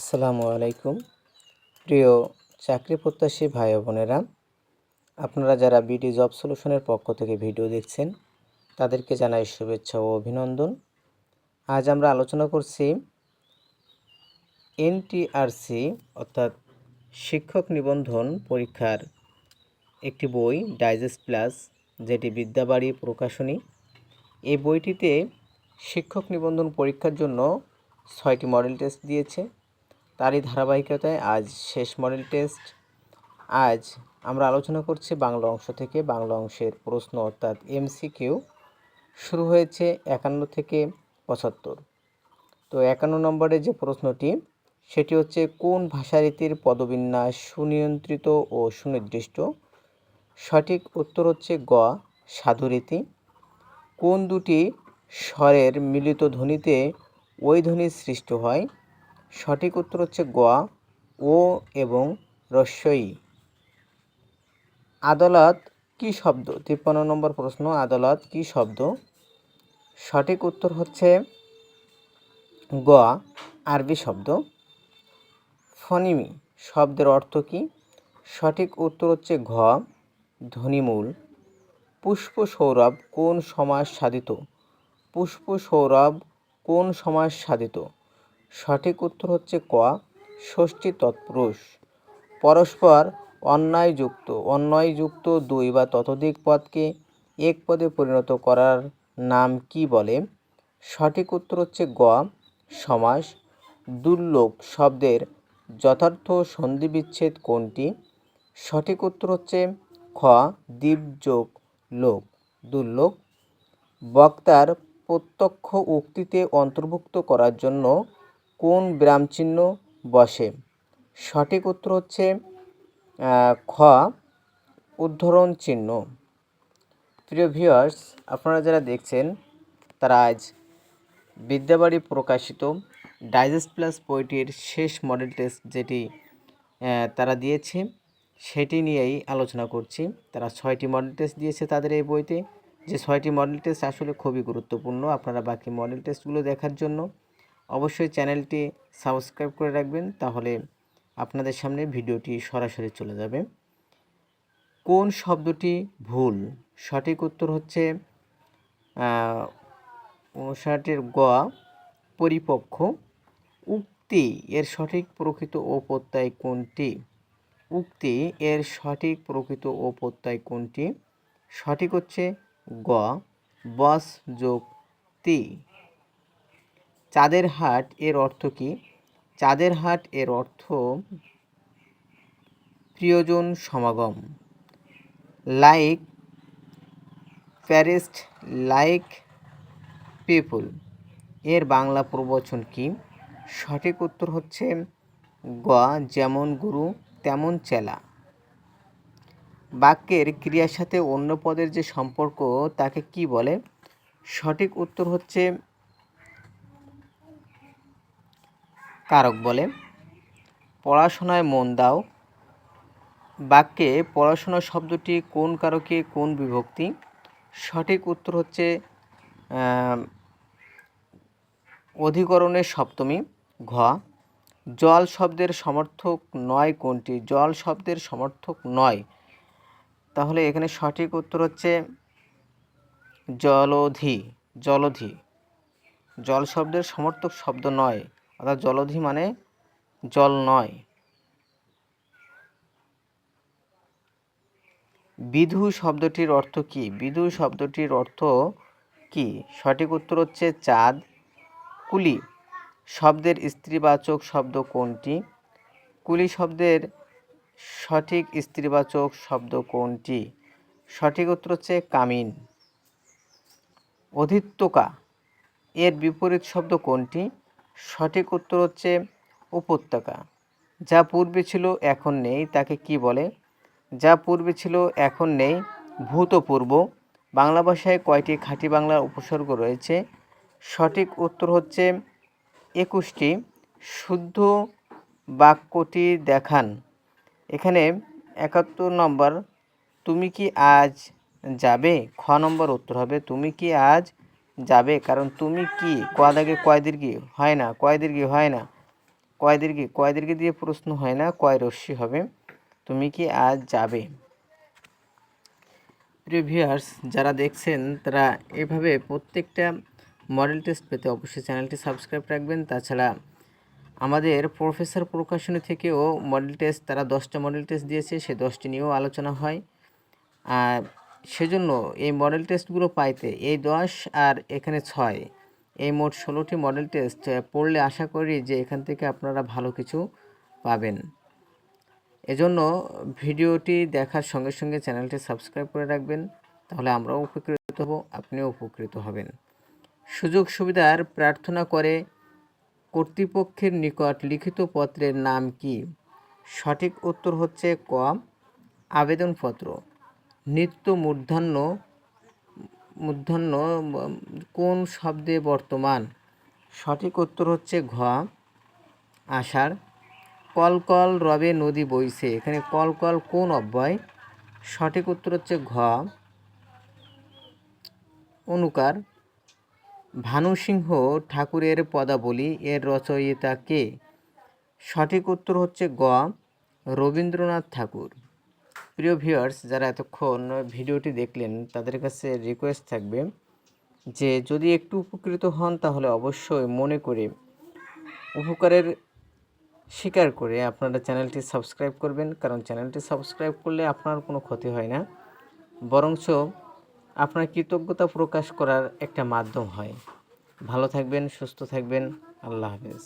আসসালামু আলাইকুম। প্রিয় চাকরি প্রত্যাশী ভাই বোনেরা, আপনারা যারা বিডি জব সলিউশনের পক্ষ থেকে ভিডিও দেখছেন, তাদেরকে জানাই শুভেচ্ছা ও অভিনন্দন। আজ আমরা আলোচনা করছি এনটিআরসি, অর্থাৎ শিক্ষক নিবন্ধন পরীক্ষার একটি বই ডাইজেস্ট প্লাস যেটি বিদ্যাবাড়ি প্রকাশনী। এই বইটিতে শিক্ষক নিবন্ধন পরীক্ষার জন্য ছয়টি মডেল টেস্ট দিয়েছে। তারই ধারাবাহিকতায় আজ শেষ মডেল টেস্ট। আজ আমরা আলোচনা করছি বাংলা অংশ থেকে বাংলা অংশের প্রশ্ন, অর্থাৎ এমসিকিউ। শুরু হয়েছে একান্ন থেকে পঁচাত্তর। তো একান্ন নম্বরে যে প্রশ্নটি, সেটি হচ্ছে, কোন ভাষারীতির পদবিন্যাস সুনিয়ন্ত্রিত ও সুনির্দিষ্ট? সঠিক উত্তর হচ্ছে গ, সাধুরীতি। কোন দুটি স্বরের মিলিত ধ্বনিতে ওই ধ্বনি সৃষ্টি হয়? সঠিক উত্তর হচ্ছে গ ও এবং রস্যই। আদালত কি শব্দ? তিপ্পান্ন নম্বর প্রশ্ন, আদালত কি শব্দ? সঠিক উত্তর হচ্ছে গোয়া, আরবি শব্দ। ফনিমি শব্দের অর্থ কী? সঠিক উত্তর হচ্ছে ঘ, ধ্বনিমূল। পুষ্প সৌরভ কোন সমাজ সাধিত? পুষ্প সৌরভ কোন সমাজ সাধিত? সঠিক উত্তর হচ্ছে ক, ষষ্ঠী তৎপুরুষ। পরস্পর অন্যায়যুক্ত অন্যায়যুক্ত দুই বা ততোধিক পদকে এক পদে পরিণত করার নাম কি বলে? সঠিক উত্তর হচ্ছে গ, সমাস। দুর্লোক শব্দের যথার্থ সন্ধিবিচ্ছেদ কোনটি? সঠিক উত্তর হচ্ছে খ, দ্বীপযোগ লোক দুর্লোক বক্তার প্রত্যক্ষ উক্তিতে অন্তর্ভুক্ত করার জন্য কোন বিরাম চিহ্ন বসে? সঠিক উত্তর হচ্ছে খ, উদ্ধরণ চিহ্ন। প্রিয় ভিউয়ার্স আপনারা যারা দেখছেন, তারা আজ বিদ্যাবাড়ি প্রকাশিত ডাইজেস্ট প্লাস বইটির শেষ মডেল টেস্ট যেটি তারা দিয়েছে, সেটি নিয়েই আলোচনা করছি। তারা ছয়টি মডেল টেস্ট দিয়েছে তাদের এই বইতে। যে ছয়টি মডেল টেস্ট আসলে খুবই গুরুত্বপূর্ণ, আপনারা বাকি মডেল টেস্টগুলো দেখার জন্য। অবশ্যই চ্যানেলটি সাবস্ক্রাইব করে রাখবেন, তাহলে আপনাদের সামনে ভিডিওটি সরাসরি চলে যাবে। কোন শব্দটি ভুল? সঠিক উত্তর হচ্ছে অনুসারটির গ পরিপক্ষ উক্তি এর সঠিক প্রকৃত ও কোনটি? উক্তি এর সঠিক প্রকৃত ও কোনটি? সঠিক হচ্ছে গ, বস যোগ তি। চাঁদের হাট এর অর্থ কি? চাঁদের হাট এর অর্থ প্রিয়জন সমাগম। লাইক প্যারেস্ট লাইক পিপুল এর বাংলা প্রবচন কি? সঠিক উত্তর হচ্ছে গ, যেমন গুরু, তেমন চেলা। বাক্যের ক্রিয়ার সাথে অন্য পদের যে সম্পর্ক, তাকে কি বলে? সঠিক উত্তর হচ্ছে কারক বলে। পড়াশোনায় মন দাও। বাক্যে পড়াশোনা শব্দটি কোন কারকে কোন বিভক্তি? সঠিক উত্তর হচ্ছে অধিকরণের সপ্তমী, ঘ। জল শব্দের সমর্থক নয় কোনটি? জল শব্দের সমর্থক নয়। তাহলে এখানে সঠিক উত্তর হচ্ছে জলধি জলধি। জল শব্দের সমর্থক শব্দ নয়। অর্থাৎ জলধি মানে জল নয়। বিধু শব্দটির অর্থ কি? বিধু শব্দটির অর্থ কি? সঠিক উত্তর হচ্ছে চাঁদ। কুলি শব্দের স্ত্রীবাচক শব্দ কোনটি? কুলি শব্দের সঠিক স্ত্রীবাচক শব্দ কোনটি? সঠিক উত্তর হচ্ছে কামিন। অধিত্যকা এর বিপরীত শব্দ কোনটি? সঠিক উত্তর হচ্ছে উপত্যকা। যা পূর্বে ছিল, এখন নেই, তাকে কি বলে? যা পূর্বে ছিল, এখন নেই, ভূতপূর্ব। বাংলা ভাষায় কয়টি খাঁটি বাংলা উপসর্গ রয়েছে? সঠিক উত্তর হচ্ছে একুশটি। শুদ্ধ বাক্যটি দেখান। এখানে একাত্তর নম্বর, তুমি কি আজ যাবে? খ নম্বর উত্তর হবে, তুমি কি আজ যাবে, কারণ তুমি কি? কয় দাগে কয় দীর্ঘি হয় না কয় দীর্ঘি হয় না। কয় দীর্ঘে কয় দীর্ঘে দিয়ে প্রশ্ন হয় না, কয় রশ্মি হবে। তুমি কি আজ যাবে? প্রিয় ভিউয়ার্স, যারা দেখছেন, তারা এভাবে প্রত্যেকটা মডেল টেস্ট পেতে অবশ্যই চ্যানেলটি সাবস্ক্রাইব রাখবেন। তাছাড়া আমাদের প্রফেসর প্রকাশনী থেকেও মডেল টেস্ট, তারা দশটা মডেল টেস্ট দিয়েছে, সে দশটি নিয়েও আলোচনা হয়। আর সেজন্য এই মডেল টেস্টগুলো পাইতে এই দশ আর এখানে ছয়, এই মোট ষোলোটি মডেল টেস্ট পড়লে আশা করি যে এখান থেকে আপনারা ভালো কিছু পাবেন। এজন্য ভিডিওটি দেখার সঙ্গে সঙ্গে চ্যানেলটি সাবস্ক্রাইব করে রাখবেন, তাহলে আমরাও উপকৃত হব, আপনিও উপকৃত হবেন। সুযোগ সুবিধার প্রার্থনা করে কর্তৃপক্ষের নিকট লিখিত পত্রের নাম কি? সঠিক উত্তর হচ্ছে ক, আবেদনপত্র। নিত্য মূর্ধন্য মূর্ধন্য, কোন শব্দে বর্তমান? সঠিক উত্তর হচ্ছে ঘ, আষাঢ়। কল কল রবে নদী বইছে, এখানে কল কল কোন অব্যয়? সঠিক উত্তর হচ্ছে ঘ, অনুকার। ভানুসিংহ ঠাকুরের পদাবলী, এর রচয়িতা কে? সঠিক উত্তর হচ্ছে গ, রবীন্দ্রনাথ ঠাকুর। প্রিয় ভিউয়ার্স, যারা এতক্ষণ ভিডিওটি দেখলেন, তাদের কাছে রিকোয়েস্ট থাকবে যে যদি একটু উপকৃত হন, তাহলে অবশ্যই মনে করে উপকারের স্বীকার করে আপনারা চ্যানেলটি সাবস্ক্রাইব করবেন। কারণ চ্যানেলটি সাবস্ক্রাইব করলে আপনার কোনো ক্ষতি হয় না। বরঞ্চ আপনার কৃতজ্ঞতা প্রকাশ করার একটা মাধ্যম হয়। ভালো থাকবেন, সুস্থ থাকবেন। আল্লাহ হাফেজ।